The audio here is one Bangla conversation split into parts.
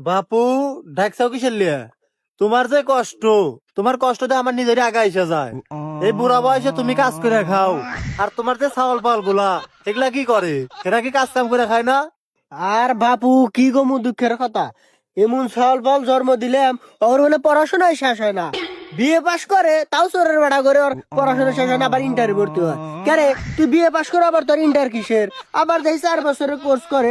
বাপু, ডাকছাও কিসের লিয়া? তোমার যে কষ্ট, তোমার কষ্টতে আমার নিজেরই আগা এসে যায়। এই বুড়া বয়সে তুমি কাজ করে খাও, আর তোমার যে ছাগল পালগুলা এগুলা কি করে? এরা কি কাজ কাম করে খায় না? আর বাপু, কি গো মু দুঃখের কথা? এমন সল বল জন্ম দিলাম, ওর মানে পড়াশোনায় শেষ হয় না। বিয়ে পাস করে, তাও চোরের বেড়া করে ওর পড়াশোনা শেষ হয় না, আবার ইন্টারভিউ ভর্তি হয়। কেরে, তুই বিয়ে পাস করে আবার তোর ইন্টার কিসের? আবার দেখি চার বছরের কোর্স করে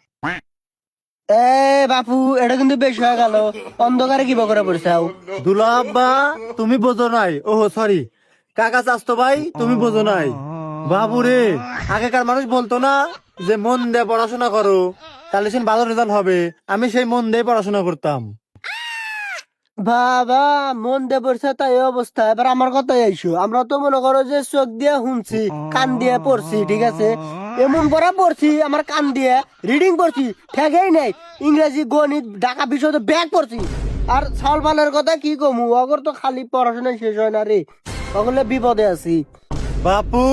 এ বাপু এটা কিন্তু বেশি হয়ে গেল। অন্ধকারে কি বকরে পড়ছাও দুলা আব্বা তুমি বোঝো নাই। ও সরি কাকা চাস্তো ভাই তুমি বোঝো নাই। বাবু রে আগেকার মানুষ বলতো না যে মন দিয়ে পড়াশোনা করো তাহলে সে ভালো রেজাল্ট হবে। আমি সেই মন দিয়ে পড়াশোনা করতাম। বাবা মন দিয়ে পড়ছে তাই অবস্থা। এবার আমার কথাই আইসো। আমরা তো মনে করো যে চোখ দিয়ে শুনছি কান দিয়ে পড়ছি ঠিক আছে? এমন পড়া পড়ছি আমার কান দিয়ে রিডিং পড়ছি ঠেকেই নাই। ইংরেজি গণিত ঢাকা বিষয় তো ব্যাগ পড়ছি। আর পালের কথা কি কমু? অগর তো খালি পড়াশোনা শেষ হয় না রে। অগলে বিপদে আছি। বাপু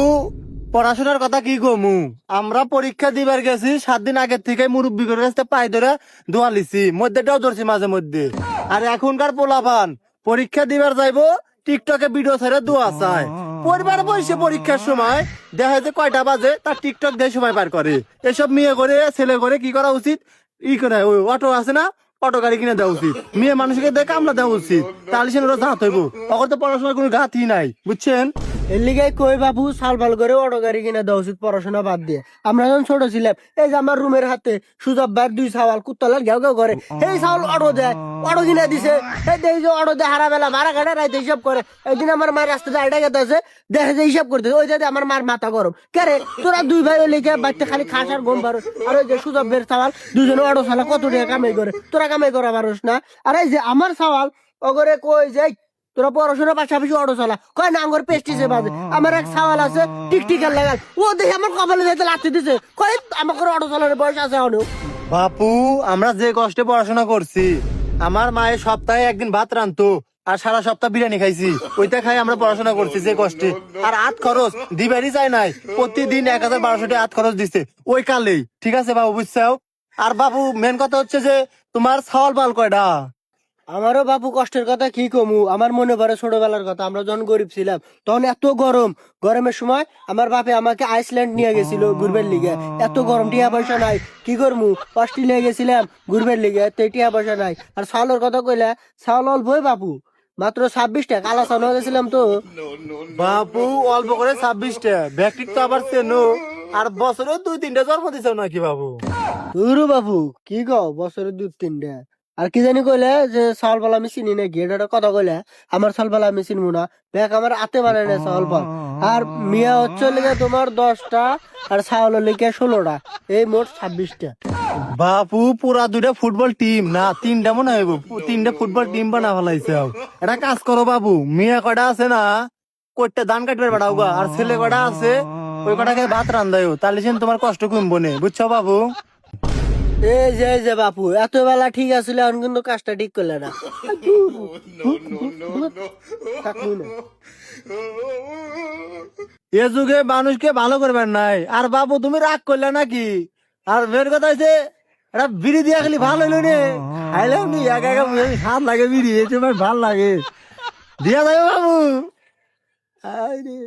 পড়াশোনার কথা কি কমু? আমরা পরীক্ষা দিবার গেছি সাত দিন আগের থেকে মুরব্বী করে কাছে পাই ধরে দোয়া লিছি। মধ্যেটাও ধরছি মাঝে মধ্যে। আর এখনকার পোলাপান পরীক্ষা দিবার যাইবো টিকটকে ভিডিও ছেড়ে দোয়া চায় পরিবার বসে পরীক্ষার সময় দেখা যায় কয়টা বাজে, তার টিকটক দিয়ে সময় পার করে। এসব মেয়ে করে, ছেলে করে কি করা উচিত? ই করে ওই অটো আছে না, অটো গাড়ি কিনে দেওয়া উচিত। মেয়ে মানুষকে দেখে আমরা দেওয়া উচিত। তাহলে সে ওরা জাত হইব। অগর তো পড়াশোনার কোনো ঘাতই নাই, বুঝছেন? এর লিগে কই বাবু সাল ভালো করে অটো গাড়ি কিনে দেওয়া উচিত, পড়াশোনা বাদ দিয়ে। আমরা যখন ছোট ছিলাম, এই যে আমার রুমের হাতে সুজব ভাই দুই সাওয়াল কুত্তলার ঘেউ ঘেউ করে এই সাওয়াল অটো দেয়, অটো কিনে দিছে। এই দেখি যে অটো দেয়, হারা বেলা ভাড়া কাটে রাইতে হিসাব করে। একদিন আমার মায়ের গেতে আছে দেখে যে হিসাব করতে ওই যে আমার মার মাথা গরম। কেরে তোরা দুই ভাই ওই লিগে বাচ্চা খালি খাস আর ঘুম পারো আর ওই যে সুজব বের সাওয়াল দুজনে অটো চালা, কত টাকা কামাই করে, তোরা কামাই করা পারোস না? আর এই যে আমার সাওয়াল অগরে কই যে তোরা পড়াশোনার পাশাপাশি অটো চালা। কয় না, আমার পেস্টিসে বাজে। আমার এক সাওয়াল আছে টিকটিকার লাগাল। ও দেখে আমার কপালে যাইতে লাথি দিছে। কয়, আমাকে অটো চালানোর বয়স আছে এখনও? বাপু, আমরা যে কষ্টে পড়াশোনা করছি, আমার মায়ের সপ্তাহে একদিন ভাত রান্ধতো আর সারা সপ্তাহ বিরিয়ানি খাইছি। ওইটা খাই আমরা পড়াশোনা করছি যে কষ্টে। আর আত খরচ দিবারই যায় নাই। প্রতিদিন এক হাজার বারোশো টাকা আত খরচ দিচ্ছে ওই কালেই। ঠিক আছে বাবু, বুঝছাও? আর বাবু মেন কথা হচ্ছে যে, তোমার ছাওয়াল পাল কয়টা? আমারও বাপু কষ্টের কথা কি কমু? আমার মনে পড়ে ছোটবেলার কথা আমরা যখন গরিব ছিলাম তখন এত গরম। গরমের সময় আমার বাপে আমাকে আইসল্যান্ড নিয়ে গেছিল ঘুরবের লিগে। এত গরম টিয়া পয়সা নাই কি করমু? অস্ট্রেলিয়া গেছিলাম ঘুরবের লিগে তো টিয়া পয়সা নাই। আর চাউলের কথা কইলে চাউল অল্পই বাপু মাত্র ছাব্বিশ টাকা। কালা চাউল গেছিলাম তো। বাপু অল্প করে ছাব্বিশটা ব্যাকটিক তো আবার চেনো। আর বছরে দুই তিনটা জন্ম দিছো নাকি বাবু তুরু বাবু কি কও? বছরে দুই তিনটা আর কি জানি কইলে যে চাউল পালা আমি চিনি নাকি? এটা কথা কইলে, আমার চাউল পালা আমি চিনবো না। ব্যাগ আমার হাতে বানায় না চাউল পাল আর মিয়া হচ্ছে লেগে তোমার দশটা আর চাউল লেগে ষোলোটা। এই মোট ছাব্বিশটা। বাপু, পুরা দুইটা ফুটবল টিম। না, তিনটা মনে হইব তিনটা ফুটবল টিম বানা ফেলাইছে এটা কাজ করো বাবু মিয়া কটা আছে না কইটা ধান কাটবে বেড়াও আর ছেলে কটা আছে, ওই কটাকে ভাত রান্ধায়ও তাহলে তোমার কষ্ট কমবো নে। বুঝছ বাবু এই যে যে বাপু, এত বেলা ঠিক আছিল এখন কিন্তু কাজটা ঠিক করলে না। এ যুগে মানুষকে ভালো করবেন নাই। আর বাবু তুমি রাগ করলে নাকি? আর মেয়ের কথা হচ্ছে এটা বিড়ি দিয়া খালি ভালো হইল রে খাইলাম নি একা একা হাত লাগে বিড়ি তোমার ভালো লাগে। দিয়া যাবে বাবু আরে